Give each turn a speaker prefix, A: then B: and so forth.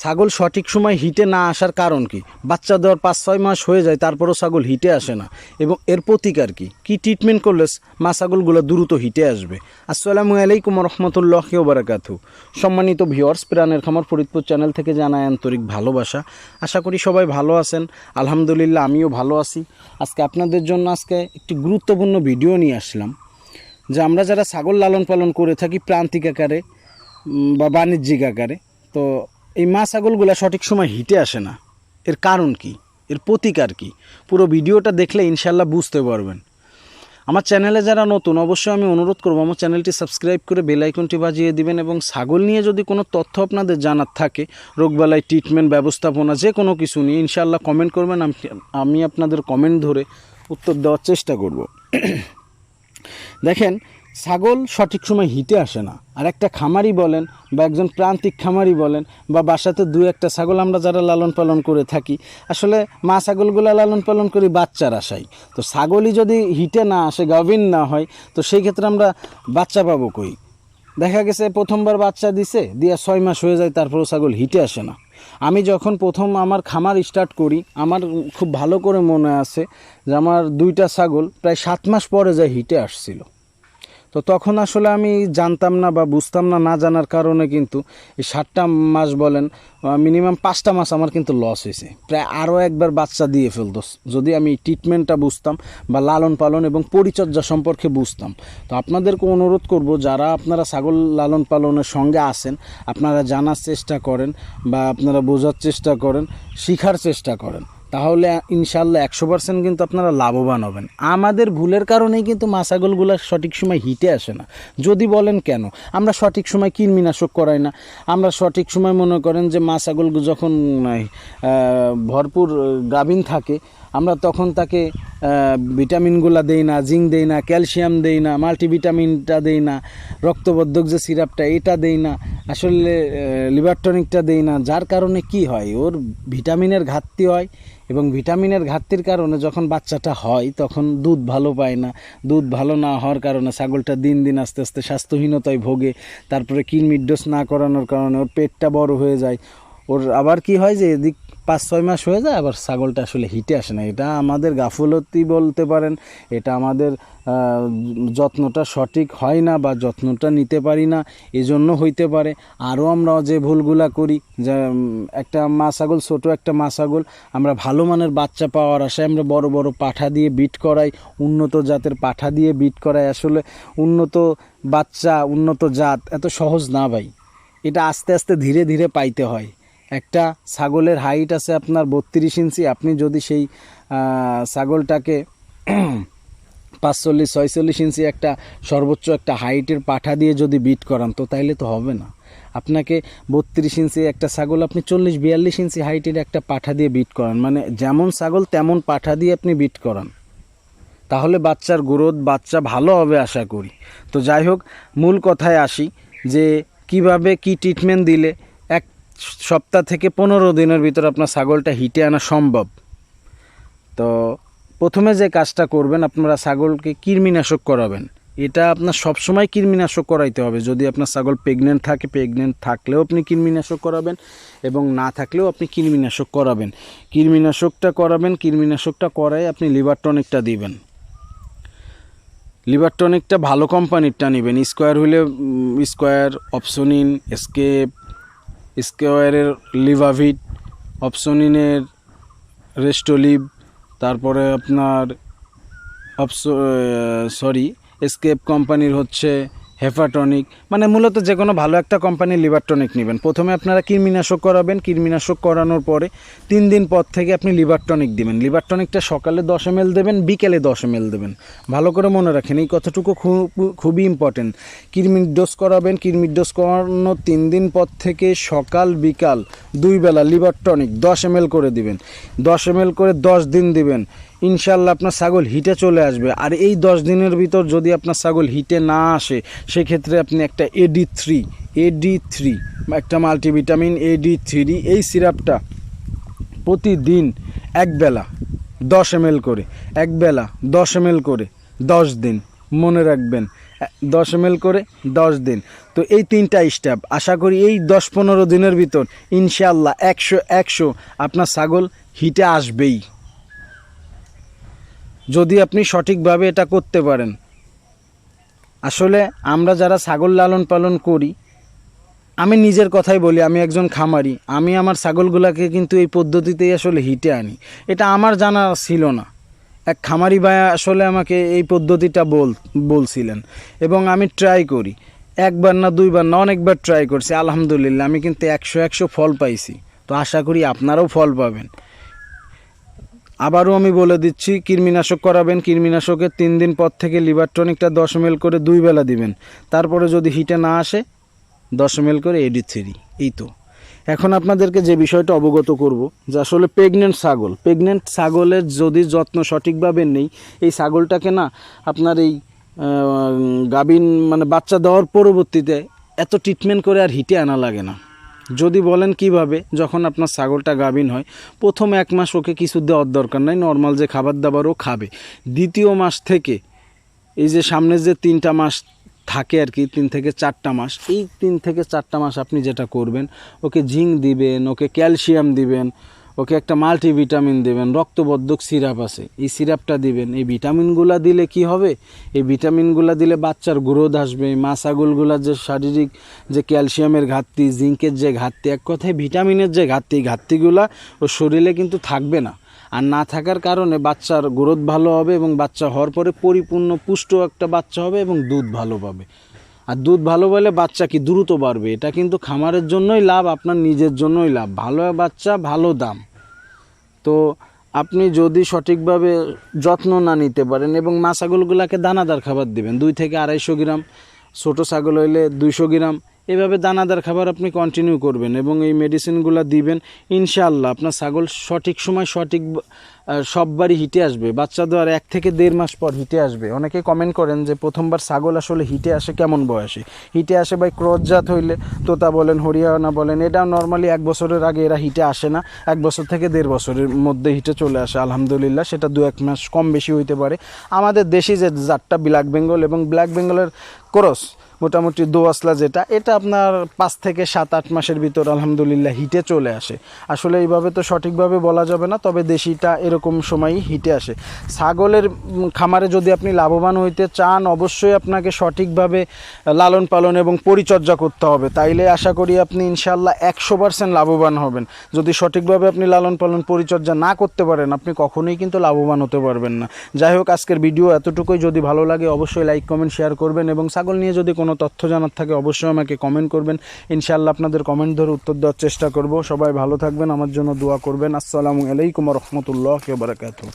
A: ছাগল সঠিক সময় হিটে না আসার কারণ কি? বাচ্চা দেওয়ার পাঁচ, ছয় মাস হয়ে যায়, তারপরও ছাগল হিটে আসে না। এবং এর প্রতিকার কি? কি ট্রিটমেন্ট করলে মা ছাগলগুলো দ্রুত হিটে আসবে? আসসালামু আলাইকুম রহমতুল্লাহ বারাকাতু সম্মানিত ভিওয়ার্স প্রাণের খামার ফরিদপুর চ্যানেল থেকে জানায় আন্তরিক ভালোবাসা। আশা করি সবাই ভালো আছেন। আলহামদুলিল্লাহ, আমিও ভালো আছি। আজকে আপনাদের জন্য আজকে একটি গুরুত্বপূর্ণ ভিডিও নিয়ে আসলাম, যে আমরা যারা ছাগল লালন পালন করে থাকি প্রান্তিক আকারে বা বাণিজ্যিক আকারে, তো এই মা ছাগলগুলো সঠিক সময় হিটে আসে না। এর কারণ কি? এর প্রতিকার কি? পুরো ভিডিওটা দেখলে ইনশাল্লাহ বুঝতে পারবেন। আমার চ্যানেলে যারা নতুন, অবশ্যই আমি অনুরোধ করব, আমার চ্যানেলটি সাবস্ক্রাইব করে বেল আইকনটি বাজিয়ে দিবেন এবং ছাগল নিয়ে যদি কোনো তথ্য আপনাদের জানার থাকে, রোগবালাই ট্রিটমেন্ট ব্যবস্থাপনা, যে কোনো কিছু নিয়ে ইনশাল্লাহ কমেন্ট করবেন। আমি আপনাদের কমেন্ট ধরে উত্তর দেওয়ার চেষ্টা করব। দেখেন ছাগল সঠিক সময় হিটে আসে না। আর একটা খামারি বলেন বা একজন প্রান্তিক খামারি বলেন বা বাসাতে দু একটা ছাগল আমরা যারা লালন পালন করে থাকি, আসলে মা ছাগলগুলো লালন পালন করি বাচ্চার আশাই তো ছাগলই যদি হিটে না আসে, গাভিন না হয়, তো সেই ক্ষেত্রে আমরা বাচ্চা পাবো কই? দেখা গেছে প্রথমবার বাচ্চা দিছে, দিয়ে ছয় মাস হয়ে যায়, তারপরও ছাগল হিটে আসে না। আমি যখন প্রথম আমার খামার স্টার্ট করি, আমার খুব ভালো করে মনে আছে যে আমার দুইটা ছাগল প্রায় সাত মাস পরে যায় হিটে আসছিল। তো তখন আসলে আমি জানতাম না বা বুঝতাম না না জানার কারণে কিন্তু এই সাতটা মাস বলেন মিনিমাম পাঁচটা মাস আমার কিন্তু লস হয়েছে। প্রায় আরও একবার বাচ্চা দিয়ে ফেলতো। যদি আমি ট্রিটমেন্টটা বুঝতাম বা লালন পালন এবং পরিচর্যা সম্পর্কে বুঝতাম। তো আপনাদেরকে অনুরোধ করব, যারা আপনারা ছাগল লালন পালনের সঙ্গে আসেন আপনারা জানার চেষ্টা করেন বা আপনারা বোঝার চেষ্টা করেন, শিখার চেষ্টা করেন। তাহলে ইনশাল্লাহ একশো পার্সেন্ট কিন্তু আপনারা লাভবান হবেন। আমাদের ভুলের কারণেই কিন্তু মাছাগলগুলো সঠিক সময় হিটে আসে না। যদি বলেন কেন? আমরা সঠিক সময় কৃমিনাশক করাই না। আমরা সঠিক সময় মনে করেন যে মাছাগল যখন ভরপুর গাভিন থাকে আমরা তখন তাকে ভিটামিনগুলা দেই না, জিঙ্ক দেই না, ক্যালসিয়াম দেই না, মাল্টিভিটামিনটা দেই না, রক্তবর্ধক যে সিরাপটা, এটা দেই না, আসলে লিভার টনিকটা দেই না, যার কারণে কি হয়, ওর ভিটামিনের ঘাটতি হয় এবং ভিটামিনের ঘাটতির কারণে যখন বাচ্চাটা হয়, তখন দুধ ভালো পায় না। দুধ ভালো না হওয়ার কারণে ছাগলটা দিন দিন আস্তে আস্তে স্বাস্থ্যহীনতায় ভোগে, তারপরে কিডনির ডোজ না করানোর কারণে ওর পেটটা বড় হয়ে যায়। ওর আবার কি হয় যে এদিক পাঁচ ছয় মাস হয়ে যায়, আবার ছাগলটা আসলে হিটে আসে না। এটা আমাদের গাফলতি বলতে পারেন, এটা আমাদের যত্নটা সঠিক হয় না বা যত্নটা নিতে পারি না, এজন্য হইতে পারে। আরও আমরা যে ভুলগুলা করি, যে একটা মা ছাগল, ছোটো একটা মা ছাগল, আমরা ভালো মানের বাচ্চা পাওয়ার আশায় আমরা বড় বড় পাঠা দিয়ে বিট করাই, উন্নত জাতের পাঠা দিয়ে বিট করাই। আসলে উন্নত বাচ্চা, উন্নত জাত এত সহজ না ভাই। এটা আস্তে আস্তে ধীরে ধীরে পাইতে হয়। একটা ছাগলের হাইট আছে আপনার বত্রিশ ইঞ্চি আপনি যদি সেই ছাগলটাকে পাঁচচল্লিশ, ছয়চল্লিশ ইঞ্চি একটা সর্বোচ্চ একটা হাইটের পাঠা দিয়ে যদি বিট করান, তো তাইলে তো হবে না। আপনাকে বত্রিশ ইঞ্চি একটা ছাগল আপনি চল্লিশ, বিয়াল্লিশ ইঞ্চি হাইটের একটা পাঠা দিয়ে বিট করান। মানে যেমন ছাগল তেমন পাঠা দিয়ে আপনি বিট করান। তাহলে বাচ্চার গ্রোথ বাচ্চা ভালো হবে আশা করি। তো যাই হোক, মূল কথায় আসি যে কীভাবে কি ট্রিটমেন্ট দিলে সপ্তাহ থেকে পনেরো দিনের ভিতর আপনার ছাগলটা হিটে আনা সম্ভব। তো প্রথমে যে কাজটা করবেন, আপনারা ছাগলকে কৃমিনাশক করাবেন। এটা আপনার সবসময় কৃমিনাশক করাইতে হবে। যদি আপনার ছাগল প্রেগনেন্ট থাকে প্রেগনেন্ট থাকলেও আপনি কৃমিনাশক করাবেন এবং না থাকলেও আপনি কৃমিনাশক করাবেন। কৃমিনাশকটা করাবেন, কৃমিনাশকটা করাই আপনি লিভার টনিকটা দিবেন। লিভার টনিকটা ভালো কোম্পানিরটা নেবেন। স্কোয়ার হলে স্কোয়ার অপশনিন এসকেপ স্কোয়ারের লিভাভিট অপশনিনের রেস্টোলিভ তারপরে আপনার অপস সরি এসকেপ কোম্পানির হচ্ছে হেফাটনিক মানে মূলত যে কোনো ভালো একটা কোম্পানির লিভার টনিক নেবেন। প্রথমে আপনারা কৃমিনাশক করাবেন। কৃমিনাশক করানোর পরে তিন দিন পর থেকে আপনি লিভার টনিক দিবেন। লিভার টনিকটা সকালে দশ এম দেবেন, বিকেলে দশ এম দেবেন। ভালো করে মনে রাখেন, এই কথাটুকু খুব, খুবই ইম্পর্টেন্ট কৃমির ডোজ করাবেন। কৃমির ডোজ করানোর তিন দিন পর থেকে সকাল, বিকাল, দুই বেলা লিভার টনিক দশ এম করে দিবেন। দশ এম করে দশ দিন দিবেন। ইনশাল্লাহ আপনার ছাগল হিটে চলে আসবে। আর এই দশ দিনের ভিতর যদি আপনার ছাগল হিটে না আসে, সেক্ষেত্রে আপনি একটা এডি থ্রি এডি থ্রি একটা মাল্টিভিটামিন এডি থ্রি এই সিরাপটা প্রতিদিন একবেলা দশ এম করে একবেলা দশ এম করে দশ দিন। মনে রাখবেন, দশ এম করে দশ দিন। তো এই তিনটা স্টেপ। আশা করি এই দশ পনেরো দিনের ভিতর ইনশাল্লাহ একশো একশো আপনার ছাগল হিটে আসবেই। যদি আপনি সঠিকভাবে এটা করতে পারেন। আসলে আমরা যারা ছাগল লালন পালন করি, আমি নিজের কথাই বলি, আমি একজন খামারি, আমি আমার ছাগলগুলোকে কিন্তু এই পদ্ধতিতেই আসলে হিটে আনি। এটা আমার জানা ছিল না। এক খামারি ভাই আসলে আমাকে এই পদ্ধতিটা বল, বলছিলেন এবং আমি ট্রাই করি। একবার না দুইবার না অনেকবার ট্রাই করছি, আলহামদুলিল্লাহ, আমি কিন্তু একশো একশো ফল পাইছি। তো আশা করি আপনারাও ফল পাবেন। আবারও আমি বলে দিচ্ছি, কৃমিনাশক করাবেন, কৃমিনাশকের তিন দিন পর থেকে লিভার টনিকটা দশ এম করে দুই বেলা দিবেন। তারপরে যদি হিটে না আসে দশ এম করে এডি থ্রি এই তো। এখন আপনাদেরকে যে বিষয়টা অবগত করব, যে আসলে প্রেগনেন্ট ছাগল, প্রেগনেন্ট ছাগলের যদি যত্ন সঠিকভাবে নেই, এই ছাগলটাকে না আপনার এই গাবিন মানে বাচ্চা দেওয়ার পরবর্তীতে এত ট্রিটমেন্ট করে আর হিটে আনা লাগে না। যদি বলেন কীভাবে, যখন আপনার ছাগলটা গাভিন হয়, প্রথম এক মাস ওকে কিছু দেওয়ার দরকার নাই নর্মাল যে খাবার দাবারও খাবে। দ্বিতীয় মাস থেকে, এই যে সামনে যে তিনটা মাস থাকে আর কি, তিন থেকে চারটা মাস, এই তিন থেকে চারটা মাস আপনি যেটা করবেন, ওকে জিঙ্ক দিবেন, ওকে ক্যালসিয়াম দিবেন ওকে একটা মাল্টিভিটামিন দেবেন, রক্তবর্ধক সিরাপ আছে। এই সিরাপটা দিবেন, এই ভিটামিনগুলা দিলে কি হবে? এই ভিটামিনগুলা দিলে বাচ্চার গ্রোথ আসবে। মা ছাগলগুলার যে শারীরিক যে ক্যালসিয়ামের ঘাটতি, জিঙ্কের যে ঘাটতি, এক কথায় ভিটামিনের যে ঘাটতি ঘাটতিগুলা ও শরীরে কিন্তু থাকবে না। আর না থাকার কারণে বাচ্চার গ্রোথ ভালো হবে এবং বাচ্চা হওয়ার পরে পরিপূর্ণ পুষ্ট একটা বাচ্চা হবে এবং দুধ ভালো পাবে। আর দুধ ভালো বলে বাচ্চা কি দ্রুত বাড়বে? এটা কিন্তু খামারের জন্যই লাভ, আপনার নিজের জন্যই লাভ। ভালো বাচ্চা, ভালো দাম। তো আপনি যদি সঠিকভাবে যত্ন না নিতে পারেন এবং মা ছাগলগুলোকে দানাদার খাবার দেবেন, দুই থেকে আড়াইশো গ্রাম, ছোটো ছাগল হইলে দুইশো গ্রাম এভাবে দানাদার খাবার আপনি কন্টিনিউ করবেন এবং এই মেডিসিনগুলো দিবেন, ইনশাআল্লাহ আপনার ছাগল সঠিক সময় সঠিক সববারই হিটে আসবে। বাচ্চা দেওয়ার এক থেকে দেড় মাস পর হিটে আসবে। অনেকে কমেন্ট করেন যে প্রথমবার ছাগল আসলে হিটে আসে কেমন বয়সে? হিটে আসে ভাই ক্রসজাত হইলে তোতা বলেন, হরিয়ানা বলেন, এটা নর্মালি এক বছরের আগে এরা হিটে আসে না। এক বছর থেকে দেড় বছরের মধ্যে হিটে চলে আসে, আলহামদুলিল্লাহ, সেটা দু এক মাস কম বেশি হইতে পারে। আমাদের দেশি যে জাতটা ব্ল্যাক বেঙ্গল এবং ব্ল্যাক বেঙ্গলের ক্রস মোটামুটি দোয়াসলা যেটা, এটা আপনার পাঁচ থেকে সাত, আট মাসের ভিতর আলহামদুলিল্লাহ হিটে চলে আসে। আসলে এইভাবে তো সঠিকভাবে বলা যাবে না, তবে দেশিটা এরকম সময়ই হিটে আসে। ছাগলের খামারে যদি আপনি লাভবান হইতে চান, অবশ্যই আপনাকে সঠিকভাবে লালন পালন এবং পরিচর্যা করতে হবে। তাইলে আশা করি আপনি ইনশাল্লাহ একশো পার্সেন্ট লাভবান হবেন। যদি সঠিকভাবে আপনি লালন পালন পরিচর্যা না করতে পারেন, আপনি কখনোই কিন্তু লাভবান হতে পারবেন না। যাই হোক, আজকের ভিডিও এতটুকুই। যদি ভালো লাগে, অবশ্যই লাইক, কমেন্ট, শেয়ার করবেন এবং ছাগল নিয়ে যদি কোনো তথ্য জানার থাকে অবশ্যই আমাকে কমেন্ট করবেন। ইনশাআল্লাহ আপনাদের কমেন্ট ধরে উত্তর দেওয়ার চেষ্টা করব। সবাই ভালো থাকবেন, আমার জন্য দোয়া করবেন। আসসালামু আলাইকুম রহমতুল্লাহ বারাকাতু